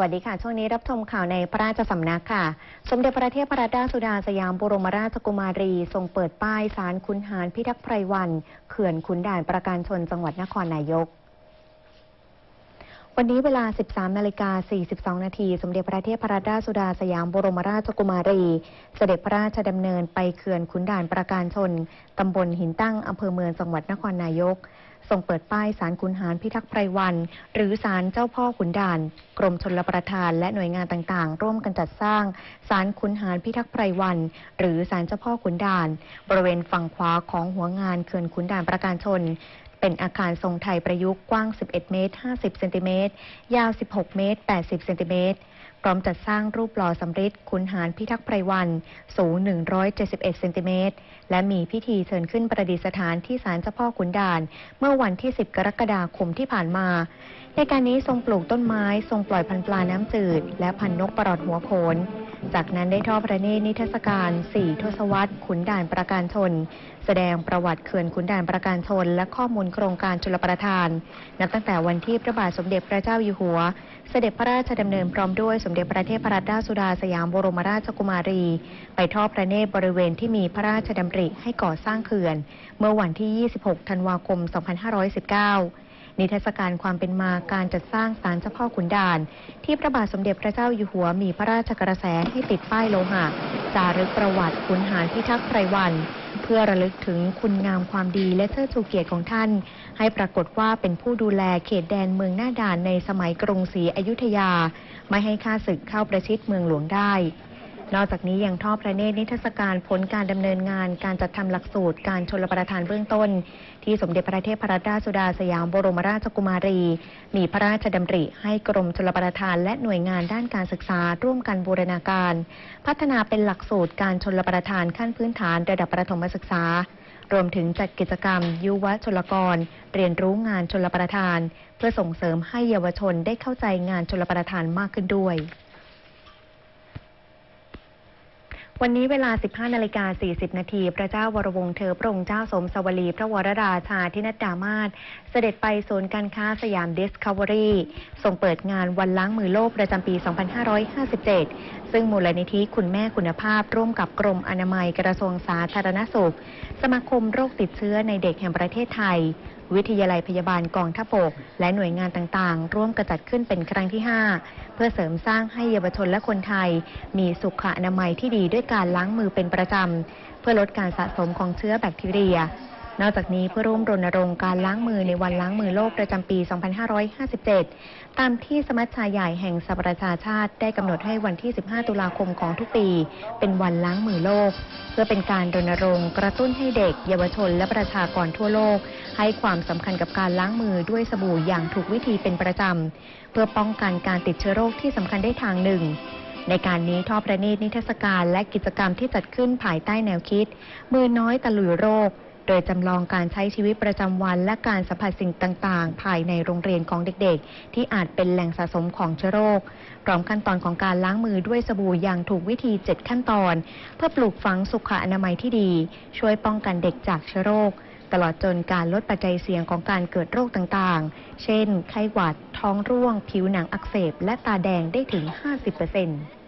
วัสดีค่ะ ช่วงนี้รับชมข่าวในพระราชสำนักค่ะ สมเด็จพระเทพรัตนราชสุดาสยามบรมราชกุมารี ทรงเปิดป้ายสารคุนหารพิทักษ์ไพรวัน เขื่อนขุนด่านประการชนจังหวัดนครนายก วันนี้เวลา 13 นาฬิกา 42 นาที สมเด็จพระเทพรัตนราชสุดาสยามบรมราชกุมารี เสด็จพระราชดำเนินไปเขื่อนขุนด่านประการชน ตำบลหินตั้งอำเภอเมืองจังหวัดนครนายก ทรงเปิดป้ายสารขุนหารพิทักษ์ไพรวัน หรือสารเจ้าพ่อขุนด่าน กรมชนลประทานและหน่วยงานต่างๆ ร่วมกันจัดสร้างสารขุนหารพิทักษ์ไพรวัน หรือสารเจ้าพ่อขุนด่าน บริเวณฝั่งขวาของหัวงานเขื่อนขุนด่านประการชน เป็นอาคารทรงไทยประยุกต์กว้าง 11 เมตร 50 เซนติเมตร ยาว 16 เมตร 80 เซนติเมตร พร้อมจัดสร้างรูปหล่อสำริดขุนหารพิทักษ์ไพรวัน สูง 171 เซนติเมตร และมีพิธีเชิญขึ้นประดิษฐานที่ศาลเจ้าพ่อขุนด่าน เมื่อวันที่ 10 กรกฎาคมที่ผ่านมา ในการนี้ทรงปลูกต้นไม้ ทรงปล่อยพันธุ์ปลาน้ำจืด และพันธุ์นกปลอดหัวโขน จากนั้นได้ทอดพระเนตรนิทรรศการสี่ทศวรรษขุนด่านประการชน แสดงประวัติเขื่อนขุนด่านประการชน และข้อมูลโครงการชลประทาน นับตั้งแต่วันที่พระบาทสมเด็จพระเจ้าอยู่หัว เสด็จพระราชดำเนินพร้อมด้วยสมเด็จพระเทพรัตนราชสุดาสยามบรมราชกุมารี ไปทอดพระเนตรบริเวณที่มีพระราชดำริให้ก่อสร้างเขื่อน เมื่อวันที่ 26 ธันวาคม 2519 นิทรรศการความเป็นมาการจัดสร้างศาลเจ้าพ่อขุนด่าน ที่พระบาทสมเด็จพระเจ้าอยู่หัวมีพระราชกระแสให้ติดป้ายโลหะ จารึกประวัติขุนหารพิทักษ์ไพรวัน เพื่อระลึกถึงคุณงามความดีและเชิดชูเกียรติของท่าน ให้ปรากฏว่าเป็นผู้ดูแลเขตแดนเมืองหน้าด่านในสมัยกรุงศรีอยุธยา ไม่ให้ข้าศึกเข้าประชิดเมืองหลวงได้ นอกจากนี้ยังทอดพระเนตรนิทรรศการผลการดำเนินงานการจัดทำหลักสูตร การชนรประทานเบื้องต้น ที่สมเด็จพระเทพรัตนราชสุดาสยามบรมราชกุมารี มีพระราชดำริ ให้กรมชลประทานและหน่วยงานด้านการศึกษาร่วมกันบูรณาการ พัฒนาเป็นหลักสูตรการชนรประทานขั้นพื้นฐานระดับประถมศึกษารวมถึงจัดกิจกรรม ยุวชลกร เรียนรู้งานชลประทาน เพื่อส่งเสริมให้เยาวชนได้เข้าใจงานชลประทานมากขึ้นด้วย วันนี้เวลา 15นาฬิกา40 นาที พระเจ้าวรวงศ์เธอพระองค์เจ้าสมสวลี พระวรราชาธินัดดามาศเสด็จไปศูนย์การค้าสยามดิสคัฟเวอรี่ส่งเปิดงานวันล้างมือโลกประจำปี 2557 ซึ่งมูลนิธิคุณแม่คุณภาพ ร่วมกับกรมอนามัยกระทรวงสาธารณสุข สมาคมโรคติดเชื้อในเด็กแห่งประเทศไทย วิทยาลัยพยาบาลกองทัพบกและหน่วยงานต่างๆ ร่วมกระจัดขึ้นเป็นครั้งที่ 5 เพื่อเสริมสร้างให้เยาวชนและคนไทย มีสุขอนามัยที่ดีด้วยการล้างมือเป็นประจำ เพื่อลดการสะสมของเชื้อแบคทีเรีย นอกจากนี้เพื่อร่วมรณรงค์การล้างมือในวันล้างมือโลกประจำปี 2557 ตามที่สมัชชาใหญ่แห่งสหประชาชาติได้กำหนดให้วันที่ 15 ตุลาคมของทุกปี เป็นวันล้างมือโลก เพื่อเป็นการรณรงค์กระตุ้นให้เด็ก เยาวชนและประชากรทั่วโลก ให้ความสำคัญกับการล้างมือด้วยสบู่อย่างถูกวิธีเป็นประจำเพื่อป้องกันการติดเชื้อโรคที่สำคัญได้ทางหนึ่งในการนี้ทอประณีตนิทรรศการและกิจกรรมที่จัดขึ้นภายใต้แนวคิด มือน้อยตะลุยโรค โดยจำลองการใช้ชีวิตประจำวัน และการสัมผัสสิ่งต่างๆ ภายในโรงเรียนของเด็กๆ ที่อาจเป็นแหล่งสะสมของเชื้อโรค พร้อมขั้นตอนของการล้างมือด้วยสบู่อย่างถูกวิธี 7 ขั้นตอน เพื่อปลูกฝังสุขอนามัยที่ดี ช่วยป้องกันเด็กจากเชื้อโรค ตลอดจนการลดปัจจัยเสี่ยงของการเกิดโรคต่างๆ เช่น ไข้หวัด ท้องร่วง ผิวหนังอักเสบ และตาแดงได้ถึง 50%